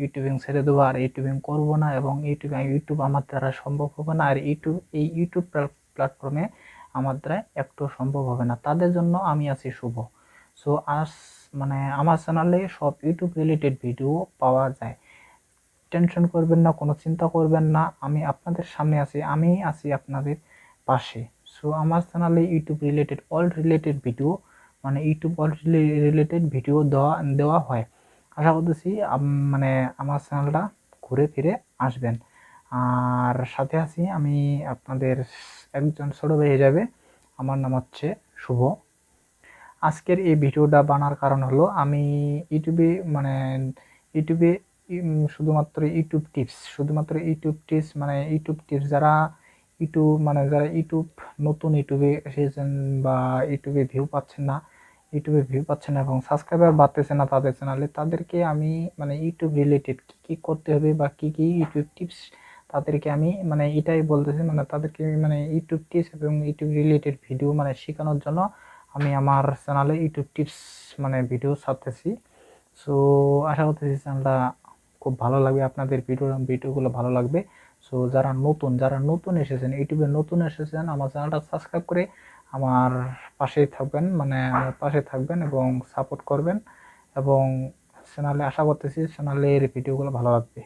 YouTubing ছেড়ে দেবো আর YouTubing করব না এবং ইউটিউব ইউটিউব আমার দ্বারা সম্ভব হবে না আর ইউটিউব এই ইউটিউব প্ল্যাটফর্মে আমার দ্বারা একটু সম্ভব হবে না। তাদের জন্য আমি আছি শুভ। সো আজ মানে আমার চ্যানেলে সব ইউটিউব রিলেটেড ভিডিও পাওয়া যায়। টেনশন করবেন না, কোনো চিন্তা করবেন না। আমি আপনাদের সামনে আছি, আমি আছি আপনাদের পাশে। সো আমার চ্যানেলে YouTube related all related video মানে ইউটিউব অল রিলেটেড ভিডিও দেওয়া দেওয়া হয়। আশা করতেছি মানে আমার চ্যানেলটা ঘুরে ফিরে আসবেন। আর সাথে আছি আমি আপনাদের একজন ছোট ভাই যাবে। আমার নাম হচ্ছে শুভ। আজকের এই ভিডিওটা বানার কারণ হলো আমি ইউটিউবে মানে ইউটিউবে শুধুমাত্র ইউটিউব টিপস, শুধুমাত্র ইউটিউব টিপস মানে ইউটিউব টিপস যারা ইউটিউব মানে যারা ইউটিউব, নতুন ইউটিউবে এসেছেন বা ইউটিউবে ভিউ পাচ্ছেন না ইউটিউবে ভিউ পাচ্ছে না এবং সাবস্ক্রাইবার বাড়তেছে না তাদের চ্যানেলে তাদেরকে আমি মানে ইউটিউব রিলেটেড কী কী করতে হবে বা কী কী ইউটিউব টিপস তাদেরকে আমি মানে এটাই বলতেছি মানে তাদেরকে মানে ইউটিউব টিপস এবং ইউটিউব রিলেটেড ভিডিও মানে শেখানোর জন্য আমি আমার চ্যানেলে ইউটিউব টিপস মানে ভিডিও ছাড়তেছি। সো আশা করতেছি চ্যানেলটা খুব ভালো লাগবে, আপনাদের ভিডিও ভিডিওগুলো ভালো লাগবে। সো যারা নতুন যারা নতুন এসেছেন, ইউটিউবে নতুন এসেছেন, আমার চ্যানেলটা সাবস্ক্রাইব করে আমার পাশেই থাকবেন মানে আমার পাশে থাকবেন এবং সাপোর্ট করবেন এবং চ্যানেলে আশা করতেছি চ্যানেলের ভিডিওগুলো ভালো লাগবে।